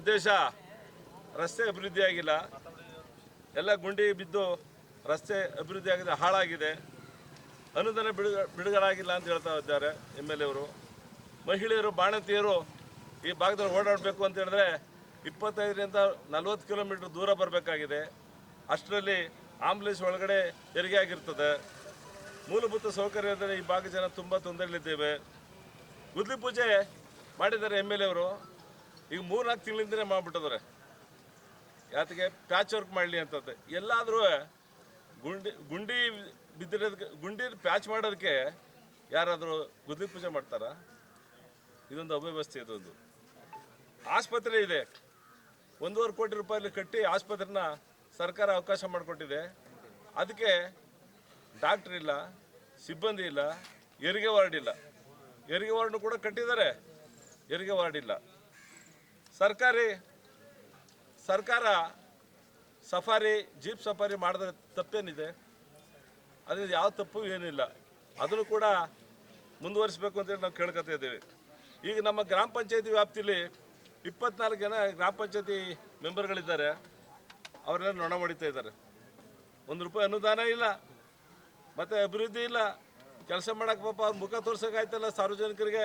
ಉದ್ದೇಶ ರಸ್ತೆ ಅಭಿವೃದ್ಧಿ ಆಗಿಲ್ಲ. ಎಲ್ಲ ಗುಂಡಿ ಬಿದ್ದು ರಸ್ತೆ ಅಭಿವೃದ್ಧಿ ಆಗಿದೆ ಹಾಳಾಗಿದೆ. ಅನುದಾನ ಬಿಡುಗ ಬಿಡುಗಡಾಗಿಲ್ಲ ಅಂತ ಹೇಳ್ತಾ ಇದ್ದಾರೆ ಎಂ ಎಲ್ ಎವರು ಮಹಿಳೆಯರು, ಬಾಣತಿಯರು ಈ ಭಾಗದಲ್ಲಿ ಓಡಾಡಬೇಕು ಅಂತ ಹೇಳಿದ್ರೆ ಇಪ್ಪತ್ತೈದರಿಂದ ನಲ್ವತ್ತು ಕಿಲೋಮೀಟ್ರ್ ದೂರ ಬರಬೇಕಾಗಿದೆ. ಅಷ್ಟರಲ್ಲಿ ಆಂಬುಲೆನ್ಸ್ ಒಳಗಡೆ ಹೆರಿಗೆ ಆಗಿರ್ತದೆ. ಮೂಲಭೂತ ಸೌಕರ್ಯ ಅಂದರೆ ಈ ಭಾಗದ ಜನ ತುಂಬ ತೊಂದರೆಯಲ್ಲಿದ್ದೇವೆ. ಗುದ್ಲಿ ಪೂಜೆ ಮಾಡಿದ್ದಾರೆ ಎಂ ಎಲ್ ಎವರು ಈಗ ಮೂರ್ನಾಲ್ಕು ತಿಂಗಳಿಂದನೇ ಮಾಡಿಬಿಟ್ಟಿದ್ರೆ ಯಾತಕ್ಕೆ ಪ್ಯಾಚ್ ವರ್ಕ್ ಮಾಡಲಿ ಅಂತದ್ದು ಎಲ್ಲಾದರೂ ಗುಂಡಿ ಗುಂಡಿ ಬಿದ್ದಿರೋದಕ್ಕೆ ಗುಂಡಿ ಪ್ಯಾಚ್ ಮಾಡೋದಕ್ಕೆ ಯಾರಾದರೂ ಗುದ್ಲಿ ಪೂಜೆ ಮಾಡ್ತಾರಾ? ಇದೊಂದು ಅವ್ಯವಸ್ಥೆ, ಇದೊಂದು. ಆಸ್ಪತ್ರೆ ಇದೆ. ಒಂದೂವರೆ ಕೋಟಿ ರೂಪಾಯಲ್ಲಿ ಕಟ್ಟಿ ಆಸ್ಪತ್ರೆನ ಸರ್ಕಾರ ಅವಕಾಶ ಮಾಡಿಕೊಟ್ಟಿದೆ. ಅದಕ್ಕೆ ಡಾಕ್ಟ್ರ್ ಇಲ್ಲ, ಸಿಬ್ಬಂದಿ ಇಲ್ಲ, ಹೆರಿಗೆ ವಾರ್ಡ್ ಇಲ್ಲ. ಹೆರಿಗೆ ವಾರ್ಡ್ನು ಕೂಡ ಕಟ್ಟಿದ್ದಾರೆ. ಹೆರಿಗೆ ವಾರ್ಡ್ ಇಲ್ಲ. ಸರ್ಕಾರಿ, ಸರ್ಕಾರ ಸಫಾರಿ, ಜೀಪ್ ಸಫಾರಿ ಮಾಡಿದ್ರೆ ತಪ್ಪೇನಿದೆ? ಅದರಿಂದ ಯಾವ ತಪ್ಪು ಏನಿಲ್ಲ. ಅದನ್ನು ಕೂಡ ಮುಂದುವರಿಸಬೇಕು ಅಂತೇಳಿ ನಾವು ಕೇಳ್ಕೊತಾ ಇದ್ದೇವೆ. ಈಗ ನಮ್ಮ ಗ್ರಾಮ ಪಂಚಾಯತಿ ವ್ಯಾಪ್ತಿಲಿ ಇಪ್ಪತ್ನಾಲ್ಕು ಜನ ಗ್ರಾಮ ಪಂಚಾಯತಿ ಮೆಂಬರ್ಗಳಿದ್ದಾರೆ. ಅವರೆಲ್ಲ ನೊಣ ಹೊಡಿತಾ ಇದ್ದಾರೆ. ಒಂದು ರೂಪಾಯಿ ಅನುದಾನ ಇಲ್ಲ, ಮತ್ತು ಅಭಿವೃದ್ಧಿ ಇಲ್ಲ. ಕೆಲಸ ಮಾಡೋಕ್ಕೆ ಪಾಪ ಅವ್ರ ಮುಖ ತೋರ್ಸೋಕ್ಕಾಯ್ತಲ್ಲ ಸಾರ್ವಜನಿಕರಿಗೆ.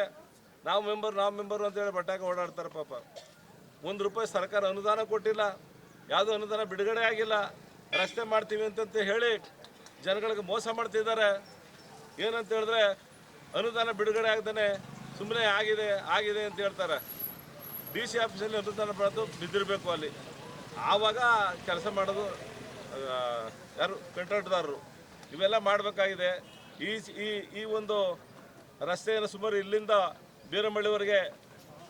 ನಾವು ಮೆಂಬರ್, ನಾವು ಮೆಂಬರು ಅಂತೇಳಿ ಬಟ್ಟಾಗ ಓಡಾಡ್ತಾರೆ ಪಾಪ. ಒಂದು ರೂಪಾಯಿ ಸರ್ಕಾರ ಅನುದಾನ ಕೊಟ್ಟಿಲ್ಲ, ಯಾವುದೋ ಅನುದಾನ ಬಿಡುಗಡೆ ಆಗಿಲ್ಲ, ರಸ್ತೆ ಮಾಡ್ತೀವಿ ಅಂತಂತ ಹೇಳಿ ಜನಗಳಿಗೆ ಮೋಸ ಮಾಡ್ತಿದ್ದಾರೆ. ಏನಂತ ಹೇಳಿದ್ರೆ ಅನುದಾನ ಬಿಡುಗಡೆ ಆಗ್ತಾನೆ ಸುಮ್ಮನೆ ಆಗಿದೆ ಆಗಿದೆ ಅಂತ ಹೇಳ್ತಾರೆ. ಡಿ ಸಿ ಆಫೀಸಲ್ಲಿ ಅನುದಾನ ಬೆಳೆದು ಬಿದ್ದಿರಬೇಕು ಅಲ್ಲಿ. ಆವಾಗ ಕೆಲಸ ಮಾಡೋದು ಯಾರು ಕಂಟ್ರಾಕ್ಟ್ದಾರರು, ಇವೆಲ್ಲ ಮಾಡಬೇಕಾಗಿದೆ. ಈ ಈ ಒಂದು ರಸ್ತೆಯನ್ನು ಸುಮಾರು ಇಲ್ಲಿಂದ ಬೀರಮಳ್ಳಿವರೆಗೆ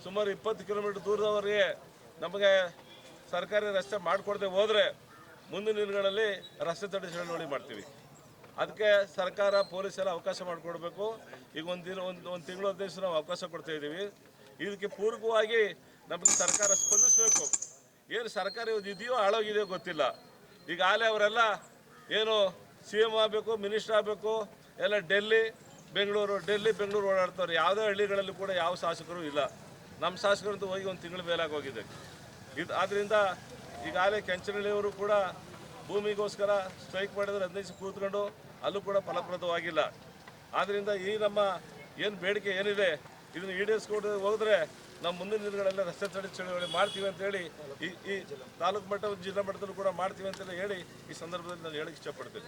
ಸುಮಾರು ಇಪ್ಪತ್ತು ಕಿಲೋಮೀಟರ್ ದೂರದವರೆಗೆ ನಮಗೆ ಸರ್ಕಾರಿ ರಸ್ತೆ ಮಾಡಿಕೊಡದೆ ಹೋದರೆ ಮುಂದಿನ ದಿನಗಳಲ್ಲಿ ರಸ್ತೆ ತಡೆ ಚಳವಳಿ ಮಾಡ್ತೀವಿ. ಅದಕ್ಕೆ ಸರ್ಕಾರ, ಪೊಲೀಸ್ ಎಲ್ಲ ಅವಕಾಶ ಮಾಡಿಕೊಡ್ಬೇಕು. ಈಗ ಒಂದು ದಿನ, ಒಂದು ಒಂದು ತಿಂಗಳು ಹದಿನೈದು ದಿವಸ ನಾವು ಅವಕಾಶ ಕೊಡ್ತಾ ಇದ್ದೀವಿ. ಇದಕ್ಕೆ ಪೂರಕವಾಗಿ ನಮಗೆ ಸರ್ಕಾರ ಸ್ಪಂದಿಸಬೇಕು. ಏನು ಸರ್ಕಾರ ಇದೆಯೋ ಹಾಳೋಗಿದೆಯೋ ಗೊತ್ತಿಲ್ಲ. ಈಗ ಆಲೇ ಅವರೆಲ್ಲ ಏನು ಸಿ ಎಂ ಆಗಬೇಕು, ಮಿನಿಸ್ಟರ್ ಆಗಬೇಕು, ಎಲ್ಲ ಡೆಲ್ಲಿ, ಬೆಂಗಳೂರು ಡೆಲ್ಲಿ, ಬೆಂಗಳೂರು ಓಡಾಡ್ತಾರೆ. ಯಾವುದೇ ಹಳ್ಳಿಗಳಲ್ಲಿ ಕೂಡ ಯಾವ ಶಾಸಕರು ಇಲ್ಲ. ನಮ್ಮ ಶಾಸಕರಂತೂ ಹೋಗಿ ಒಂದು ತಿಂಗಳು ಮೇಲಾಗಿ ಹೋಗಿದೆ. ಇದು ಆದ್ದರಿಂದ ಈಗಾಗಲೇ ಕೆಂಚನಹಳ್ಳಿಯವರು ಕೂಡ ಭೂಮಿಗೋಸ್ಕರ ಸ್ಟ್ರೈಕ್ ಮಾಡಿದರೆ ಹದಿನೈದು ಕೂತ್ಕೊಂಡು ಅಲ್ಲೂ ಕೂಡ ಫಲಪ್ರದವಾಗಿಲ್ಲ. ಆದ್ದರಿಂದ ಈ ನಮ್ಮ ಏನು ಬೇಡಿಕೆ ಏನಿದೆ, ಇದನ್ನು ಈಡೇರಿಸ್ಕೊಂಡು ಹೋದರೆ ನಮ್ಮ ಮುಂದಿನ ದಿನಗಳಲ್ಲಿ ರಸ್ತೆ ತಡೆ ಚಳವಳಿ ಮಾಡ್ತೀವಿ ಅಂತೇಳಿ ಈ ಈ ತಾಲೂಕು ಮಟ್ಟ ಜಿಲ್ಲಾ ಮಟ್ಟದಲ್ಲೂ ಕೂಡ ಮಾಡ್ತೀವಿ ಅಂತೇಳಿ ಹೇಳಿ ಈ ಸಂದರ್ಭದಲ್ಲಿ ನಾನು ಹೇಳಕ್ಕೆ ಇಷ್ಟಪಡ್ತೀನಿ.